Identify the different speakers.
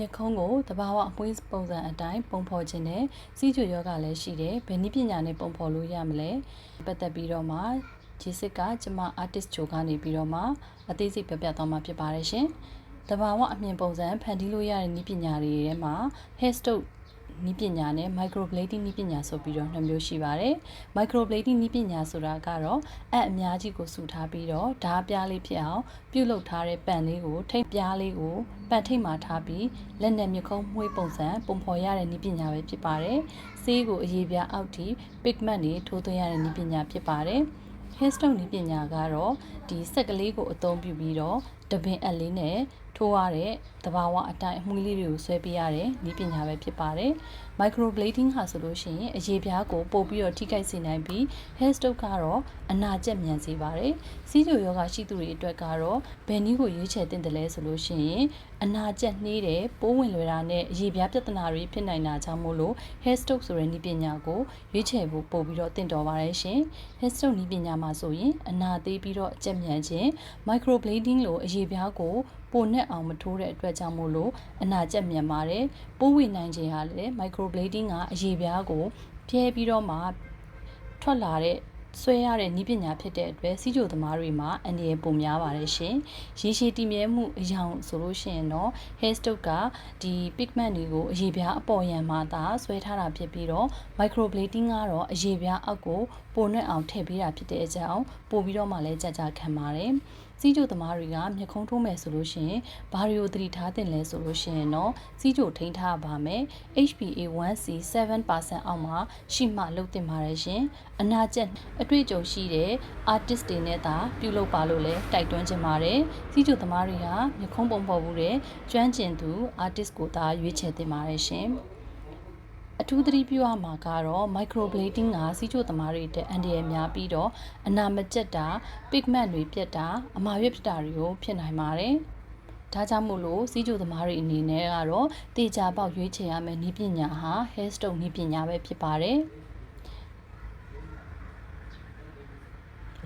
Speaker 1: ညခုံးကိုတဘာဝအမွှေးပုံစံအတိုင်းပုံဖော်ခြင်းနဲ့စီးကျူယောဂလည်းရှိတယ်ဘယ်နည်းပညာနဲ့ပုံဖော်လို့ရမလဲပတ်သက်ပြီးတော့မှဂျေစစ်ကကျမ artist ချိုကနေပြီးတော့မှအသေးစိတ်ပြပြသွားမှာဖြစ်ပါတယ်ရှင်တဘာဝအမြင်ပုံစံဖန်တီးလို့ရတဲ့နည်းပညာတွေထဲမှာ hair stroke နီးပညာနဲ့ microblading နီးပညာဆိုပြီးတော့နှစ်မျိုးရှိပါတယ်။ microblading နီးပညာဆိုတာကတော့အပ်အများကြီးကိုစုထားပြီးတော့ဓားပြားလေးဖြစ်အောင်ပြုတ်လုထားတဲ့ပန့်လေးကိုထိပ်ပြားလေးကိုပန့်ထိပ်မှာထားပြီးလက်နဲ့မြခုံးမှုေးပုံစံပုံဖော်ရတဲ့နီးပညာပဲဖြစ်ပါတယ်။ဆေးကိုအရေးပြားအောက်ထိ pigment တွေထိုးသွင်းရတဲ့နီးပညာဖြစ်ပါတယ်။ hair stone နီးပညာကတော့ဒီဆက်ကလေးကိုအသုံးပြုပြီးတော့တပင်အက်လေးနဲ့ထိုးရတဲ့တဘာဝအတိုင်းအမွှေးလေးတွေကိုဆွဲပေးရတဲ့နည်းပညာပဲဖြစ်ပါတယ်။ microblading ဟာဆိုလို့ရှိရင်အရေးပြားကိုပို့ပြီးတော့ထိခိုက်စေနိုင်ပြီး hair stroke ကတော့အနာကျက်မြန်စေပါတယ်။စီးကျိုယောဂရှိသူတွေအတွက်ကတော့ဘယ်နည်းကိုရွေးချယ်သင့်တယ်လဲဆိုလို့ရှိရင်အနာကျက်နှေးတယ်ပိုးဝင်လွယ်တာနဲ့အရေးပြားပြဿနာတွေဖြစ်နိုင်တာကြောင့်မို့လို့ hair stroke ဆိုတဲ့နည်းပညာကိုရွေးချယ်ဖို့ပို့ပြီးတော့တင့်တော်ပါတယ်ရှင်။ hair stroke နည်းပညာမှာဆိုရင်အနာသေးပြီးတော့အကျက်မြန်ခြင်း microblading လို့အရေးပြားကိုပိုနဲ့အောင်မထိုးတဲ့အတွက်ကြောင့်မို့လို့အနာကျက်မြန်ပါတယ်ပိုးဝေနိုင်ခြင်းဟာလည်း microblading ကအရေးပြားကိုဖြဲပြီးတော့မှထွက်လာတဲ့ ဆွဲရတဲ့နည်းပညာဖြစ်တဲ့အတွက်စီးကြိုသမားတွေမှာအန္တရာယ်ပိုများပါတယ်ရှင်။ရေရှည်တည်မြဲမှုအယောင်ဆိုလို့ရှိရင်တော့ hair stroke ကဒီ pigment တွေကိုအရေးပြားအပေါ်ယံမှာသာဆွဲထားတာဖြစ်ပြီးတော့ microblading ကတော့အရေးပြားအောက်ကိုပိုနဲ့အောင်ထည့်ပေးတာဖြစ်တဲ့အကြောင်းပို့ပြီးတော့မှလည်းကြကြခံပါတယ်။စီးကြိုသမားတွေကမျက်ခုံးထိုးမယ်ဆိုလို့ရှိရင်ဘာတွေကိုသတိထားသင့်လဲဆိုလို့ရှိရင်တော့စီးကြိုထိန်းထားပါမယ် HbA1c 7%အောက်မှာရှိမှလုပ်တင်ပါတယ်ရှင်အနာကျက်အတွေ့အကြုံရှိတဲ့ artist တွေနဲ့သာပြုလုပ်ပါလို့လည်းတိုက်တွန်းချင်ပါတယ်စီးကြိုသမားတွေကမျက်ခုံးပုံဖော်မှုတဲ့ကျွမ်းကျင်သူ artist ကိုသာရွေးချယ်သင့်ပါတယ်ရှင်အထူးသတိပြုရမှာကတော့ microblading ကစီးချိုသမားတွေအတွက်အန္တရာယ်များပြီးတော့အနာမကျက်တာ pigment တွေပြတ်တာအမာရွက်ဖြစ်တာတွေကိုဖြစ်နိုင်ပါတယ်။ဒါကြောင့်မို့လို့စီးချိုသမားတွေအနေနဲ့ကတော့တေချာပေါက်ရွေးချယ်ရမယ့်နည်းပညာဟာ hair stroke နည်းပညာပဲဖြစ်ပါတယ်။